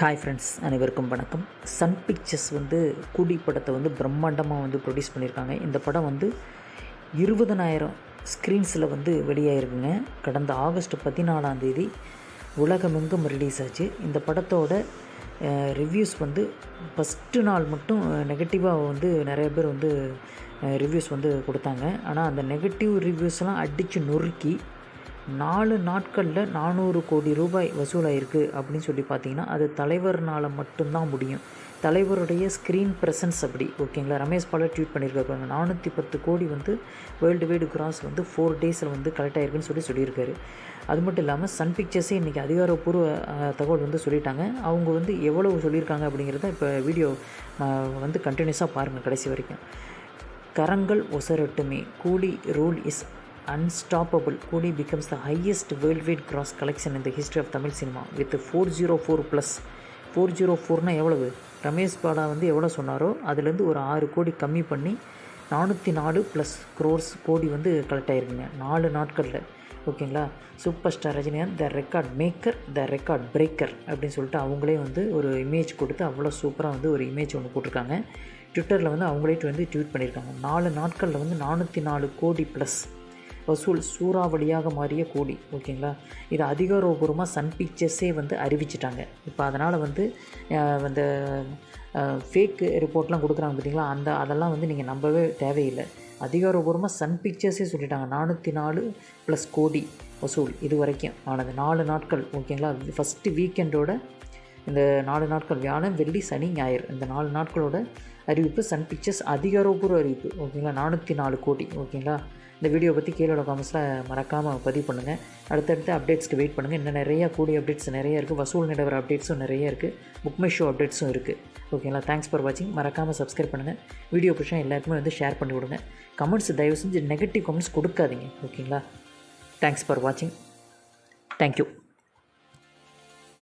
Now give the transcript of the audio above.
Hi friends அனைவருக்கும் வணக்கம். Sun pictures வந்து கூடி படத்தை வந்து பிரம்மாண்டமாக வந்து ப்ரொடியூஸ் பண்ணியிருக்காங்க. இந்த படம் வந்து இருபதனாயிரம் ஸ்க்ரீன்ஸில் வந்து வெளியாகிருக்குங்க கடந்த ஆகஸ்ட் பதினாலாம் தேதி உலகமெங்கும் ரிலீஸ் ஆச்சு. இந்த படத்தோட ரிவ்யூஸ் வந்து ஃபஸ்ட்டு நாள் மட்டும் நெகட்டிவாக வந்து நிறைய பேர் வந்து ரிவ்யூஸ் வந்து கொடுத்தாங்க. ஆனால் அந்த நெகட்டிவ் ரிவ்யூஸ்லாம் அடித்து நொறுக்கி நாலு நாட்களில் நானூறு கோடி ரூபாய் வசூலாயிருக்கு அப்படின்னு சொல்லி பார்த்தீங்கன்னா அது தலைவர்னால் மட்டும்தான் முடியும். தலைவருடைய ஸ்க்ரீன் ப்ரெசன்ஸ் அப்படி ஓகேங்களா? ரமேஷ் பாலர் ட்வீட் பண்ணியிருக்காரு நானூற்றி பத்து கோடி வந்து வேர்ல்டு வைடு கிராஸ் வந்து ஃபோர் டேஸில் வந்து கலெக்ட் ஆயிருக்குன்னு சொல்லி சொல்லியிருக்காரு. அது மட்டும் இல்லாமல் சன் பிக்சர்ஸே இன்றைக்கி அதிகாரப்பூர்வ தகவல் வந்து சொல்லிட்டாங்க. அவங்க வந்து எவ்வளவு சொல்லியிருக்காங்க அப்படிங்கிறத இப்போ வீடியோ வந்து கண்டினியூஸாக பாருங்கள் கடைசி வரைக்கும். கரங்கள் ஒசரட்டுமே Coolie rule is unstoppable Kodi becomes the highest worldwide gross collection in the history of Tamil cinema. With 404 plus four zero ஃபோர்னால் எவ்வளவு? ரமேஷ் பாடா வந்து எவ்வளோ சொன்னாரோ அதுலேருந்து ஒரு ஆறு கோடி கம்மி பண்ணி நானூற்றி நாலு ப்ளஸ் க்ரோர்ஸ் கோடி வந்து கலெக்ட் ஆகிருக்குங்க நாலு நாட்களில். ஓகேங்களா? Super star Rajinikanth the record maker the record breaker அப்படின்னு சொல்லிட்டு அவங்களே வந்து ஒரு இமேஜ் கொடுத்து அவ்வளோ சூப்பராக வந்து ஒரு இமேஜ் ஒன்று போட்டிருக்காங்க. ட்விட்டரில் வந்து அவங்களே வந்து ட்வீட் பண்ணியிருக்காங்க. நாலு நாட்களில் வந்து நானூற்றி நாலு கோடி ப்ளஸ் வசூல் சூறாவளியாக மாறிய கோடி ஓகேங்களா? இது அதிகாரபூர்வமாக சன் பிக்சர்ஸே வந்து அறிவிச்சிட்டாங்க. இப்போ அதனால் வந்து அந்த ஃபேக் ரிப்போர்ட்லாம் கொடுக்குறாங்க பார்த்தீங்களா அந்த அதெல்லாம் வந்து நீங்கள் நம்பவே தேவையில்லை. அதிகாரபூர்வமாக சன் பிக்சர்ஸே சொல்லிட்டாங்க. நானூற்றி நாலு ப்ளஸ் கோடி வசூல் இது வரைக்கும் ஆனது. நாலு நாட்கள் ஓகேங்களா? ஃபஸ்ட்டு வீக்கெண்டோட இந்த நாலு நாட்கள் வியாழன் வெள்ளி சனி ஞாயிறு இந்த நாலு நாட்களோட அறிவிப்பு சன் பிக்சர்ஸ் அதிகாரப்பூர்வ அறிவிப்பு. ஓகேங்களா? நானூற்றி நாலு கோடி. ஓகேங்களா? இந்த வீடியோ பற்றி கீழே காமெண்ட்ஸில் மறக்காமல் பதிவு பண்ணுங்கள் அடுத்தடுத்த அப்டேட்ஸ்க்கு வெயிட் பண்ணுங்கள் இன்னும் நிறையா கூடிய அப்டேட்ஸ் நிறைய இருக்குது வசூல் நிலவர அப்டேட்ஸும் நிறைய இருக்குது புக்மை ஷோ அப்டேட்ஸும் இருக்குது ஓகேங்களா? தேங்க்ஸ் ஃபார் வாட்சிங் மறக்காமல் சப்ஸ்கிரைப் பண்ணுங்கள் வீடியோ பிடிச்சா எல்லாருக்குமே வந்து ஷேர் பண்ணி விடுங்க. கமெண்ட்ஸ் தயவு செஞ்சு நெகட்டிவ் கமெண்ட்ஸ் கொடுக்காதீங்க. ஓகேங்களா? தேங்க்ஸ் ஃபார் வாட்சிங் தேங்க்யூ